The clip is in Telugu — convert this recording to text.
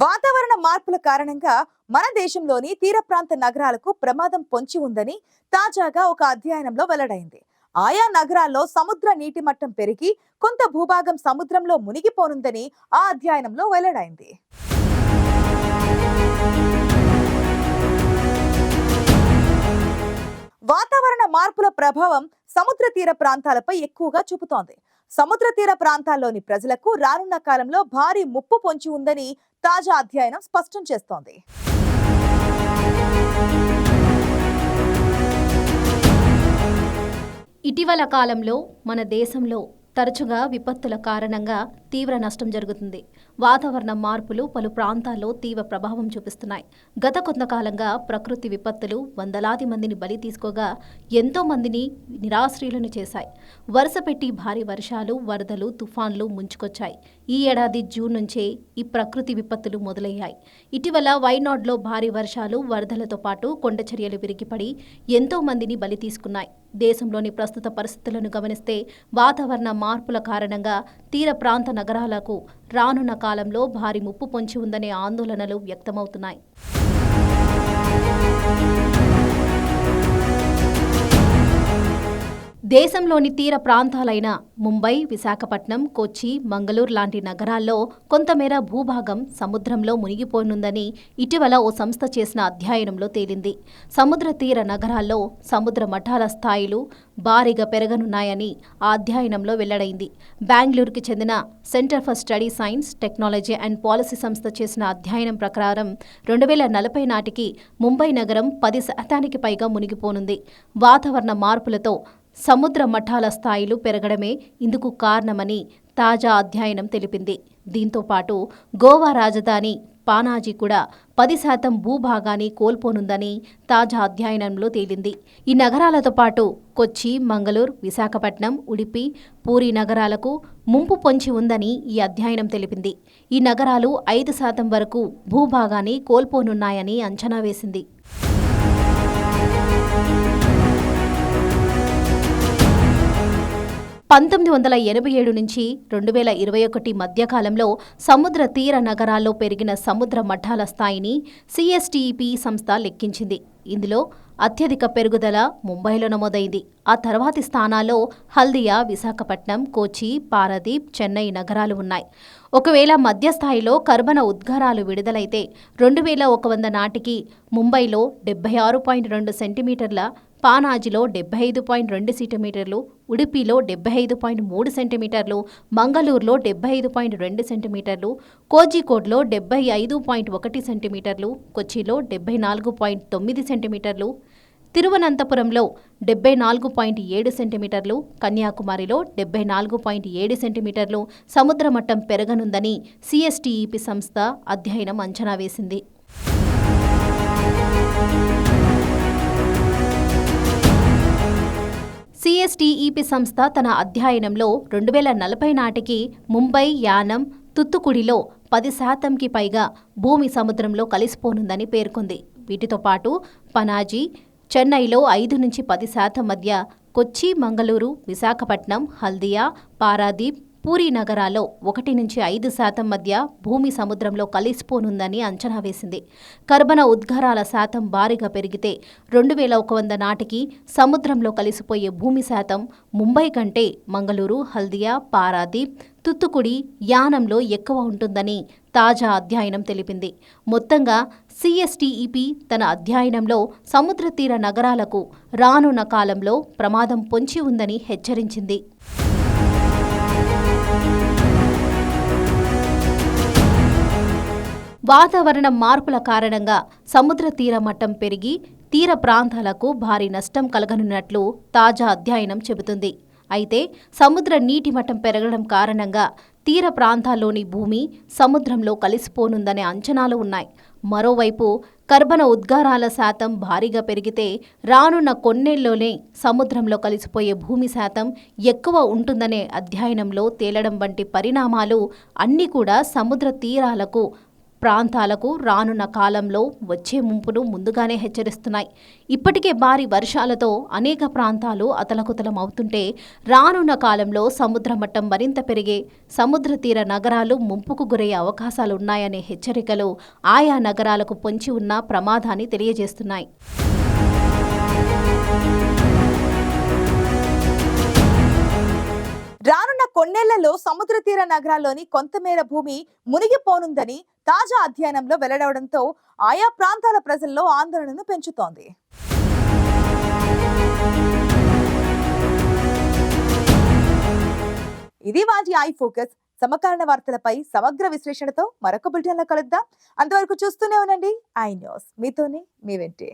వాతావరణ మార్పుల కారణంగా మన దేశంలోని తీర ప్రాంత నగరాలకు ప్రమాదం పొంచి ఉందని తాజాగా ఒక అధ్యయనంలో వెల్లడైంది. ఆయా నగరాల్లో సముద్ర నీటి మట్టం పెరిగి కొంత భూభాగం సముద్రంలో మునిగిపోనుందని ఆ అధ్యయనంలో వెల్లడైంది. వాతావరణ మార్పుల ప్రభావం సముద్ర తీర ప్రాంతాలపై ఎక్కువగా చూపుతోంది. సముద్ర తీర ప్రాంతాల్లోని ప్రజలకు రానున్న కాలంలో భారీ ముప్పు పొంచి ఉందని తాజా అధ్యయనం స్పష్టం చేస్తోంది. ఇటీవల కాలంలో మన దేశంలో తరచుగా విపత్తుల కారణంగా తీవ్ర నష్టం జరుగుతుంది. వాతావరణ మార్పులు పలు ప్రాంతాల్లో తీవ్ర ప్రభావం చూపిస్తున్నాయి. గత కొంతకాలంగా ప్రకృతి విపత్తులు వందలాది మందిని బలి తీసుకోగా ఎంతో మందిని నిరాశ్రయులను చేశాయి. వరుసపెట్టి భారీ వర్షాలు వరదలు తుఫాన్లు ముంచుకొచ్చాయి. ఈ ఏడాది జూన్ నుంచే ఈ ప్రకృతి విపత్తులు మొదలయ్యాయి. ఇటీవల వైనాడ్లో భారీ వర్షాలు వరదలతో పాటు కొండ చర్యలు విరిగిపడి ఎంతో మందిని బలి తీసుకున్నాయి. దేశంలోని ప్రస్తుత పరిస్థితులను గమనిస్తే వాతావరణ మార్పుల కారణంగా తీర ప్రాంత నగరాలకు రానున్న కాలంలో భారీ ముప్పు పొంచి ఉందనే ఆందోళనలు వ్యక్తమవుతున్నాయి. దేశంలోని తీర ప్రాంతాలైన ముంబై విశాఖపట్నం కొచ్చి మంగళూరు లాంటి నగరాల్లో కొంతమేర భూభాగం సముద్రంలో మునిగిపోనుందని ఇటీవల ఓ సంస్థ చేసిన అధ్యయనంలో తేలింది. సముద్ర తీర నగరాల్లో సముద్ర మఠాల స్థాయిలు భారీగా పెరగనున్నాయని ఆ అధ్యయనంలో వెల్లడైంది. బెంగళూరుకి చెందిన centre for study science technology and policy సంస్థ చేసిన అధ్యయనం ప్రకారం రెండు వేల నలభై నాటికి ముంబై నగరం పది శాతానికి పైగా మునిగిపోనుంది. వాతావరణ మార్పులతో సముద్ర మఠాల స్థాయిలు పెరగడమే ఇందుకు కారణమని తాజా అధ్యయనం తెలిపింది. దీంతో పాటు గోవా రాజధాని పానాజీ కూడా పది శాతం భూభాగాన్ని కోల్పోనుందని తాజా అధ్యయనంలో తేలింది. ఈ నగరాలతో పాటు కొచ్చి మంగళూరు విశాఖపట్నం ఉడిపి పూరి నగరాలకు ముంపు పొంచి ఉందని ఈ అధ్యయనం తెలిపింది. ఈ నగరాలు ఐదు శాతం వరకు భూభాగాన్ని కోల్పోనున్నాయని అంచనా వేసింది. పంతొమ్మిది వందల ఎనభై ఏడు నుంచి రెండు వేల ఇరవై ఒకటి మధ్యకాలంలో సముద్ర తీర నగరాల్లో పెరిగిన సముద్ర మఠాల స్థాయిని సిఎస్టిఈపి సంస్థ లెక్కించింది. ఇందులో అత్యధిక పెరుగుదల ముంబైలో నమోదైంది. ఆ తర్వాతి స్థానాల్లో హల్దియా విశాఖపట్నం కోచి పారదీప్ చెన్నై నగరాలు ఉన్నాయి. ఒకవేళ మధ్యస్థాయిలో కర్బన ఉద్గారాలు విడుదలైతే రెండు వేల ఒక వంద నాటికి ముంబైలో డెబ్బై ఆరు పాయింట్ రెండు సెంటీమీటర్ల పానాజిలో డెబ్బై ఐదు పాయింట్ రెండు సెంటీమీటర్లు ఉడిపిలో డెబ్బై ఐదు పాయింట్ మూడు సెంటీమీటర్లు మంగళూరులో డెబ్బై ఐదు పాయింట్ రెండు సెంటీమీటర్లు కోజికోడ్లో డెబ్బై ఐదు పాయింట్ ఒకటి సెంటీమీటర్లు కొచ్చిలో డెబ్బై నాలుగు పాయింట్ తొమ్మిది సెంటీమీటర్లు తిరువనంతపురంలో డెబ్బై నాలుగు పాయింట్ ఏడు సెంటీమీటర్లు కన్యాకుమారిలో డెబ్బై నాలుగు పాయింట్ ఏడు సెంటీమీటర్లు సముద్ర మట్టం పెరగనుందని సిఎస్టీఈపి సంస్థ అధ్యయనం అంచనా వేసింది. సిఎస్టిఈపి సంస్థ తన అధ్యయనంలో రెండు వేల నలభై నాటికి ముంబై యానం తుత్తుకుడిలో పది శాతంకి పైగా భూమి సముద్రంలో కలిసిపోనుందని పేర్కొంది. వీటితో పాటు పనాజీ చెన్నైలో ఐదు నుంచి పది శాతం మధ్య కొచ్చి మంగళూరు విశాఖపట్నం హల్దియా పారాదీప్ పూరీ నగరాల్లో ఒకటి నుంచి ఐదు శాతం మధ్య భూమి సముద్రంలో కలిసిపోనుందని అంచనా వేసింది. కర్బన ఉద్గారాల శాతం భారీగా పెరిగితే రెండు వేల ఒక వంద నాటికి సముద్రంలో కలిసిపోయే భూమి శాతం ముంబై కంటే మంగళూరు హల్దియా పారాదీప్ తుత్తుకుడి యానంలో ఎక్కువ ఉంటుందని తాజా అధ్యయనం తెలిపింది. మొత్తంగా సిఎస్టిఈపి తన అధ్యయనంలో సముద్ర తీర నగరాలకు రానున్న కాలంలో ప్రమాదం పొంచి ఉందని హెచ్చరించింది. వాతావరణ మార్పుల కారణంగా సముద్ర తీర మట్టం పెరిగి తీర ప్రాంతాలకు భారీ నష్టం కలగనున్నట్లు తాజా అధ్యయనం చెబుతుంది. అయితే సముద్ర నీటి మట్టం పెరగడం కారణంగా తీర ప్రాంతాల్లోని భూమి సముద్రంలో కలిసిపోనుందనే అంచనాలు ఉన్నాయి. మరోవైపు కర్బన ఉద్గారాల శాతం భారీగా పెరిగితే రానున్న కొన్నేళ్ళలోనే సముద్రంలో కలిసిపోయే భూమి శాతం ఎక్కువ ఉంటుందనే అధ్యయనంలో తేలడం వంటి పరిణామాలు అన్నీ కూడా సముద్ర తీరాలకు ప్రాంతాలకు రానున్న కాలంలో వచ్చే ముంపును ముందుగానే హెచ్చరిస్తున్నాయి. ఇప్పటికే భారీ వర్షాలతో అనేక ప్రాంతాలు అతలకుతలం అవుతుంటే రానున్న కాలంలో సముద్ర మట్టం మరింత పెరిగే సముద్ర తీర నగరాలు ముంపుకు గురయ్యే అవకాశాలున్నాయనే హెచ్చరికలు ఆయా నగరాలకు పొంచి ఉన్న ప్రమాదాన్ని తెలియజేస్తున్నాయి. కొన్నేళ్ళలో సముద్ర తీర నగరాల్లోని కొంతమేర భూమి మునిగిపోనుందని తాజా అధ్యయనంలో వెల్లడవడంతో ఆయా ప్రాంతాల ప్రజల్లో ఆందోళనను పెంచుతోంది. ఇది వాటి ఐ ఫోకస్. సమకాలీన వార్తలపై సమగ్ర విశ్లేషణతో మరొక బులెటిన్లో కలుద్దాం. అంతవరకు చూస్తూనే ఉండండి. I news. మీతోనే మీ వెంటే.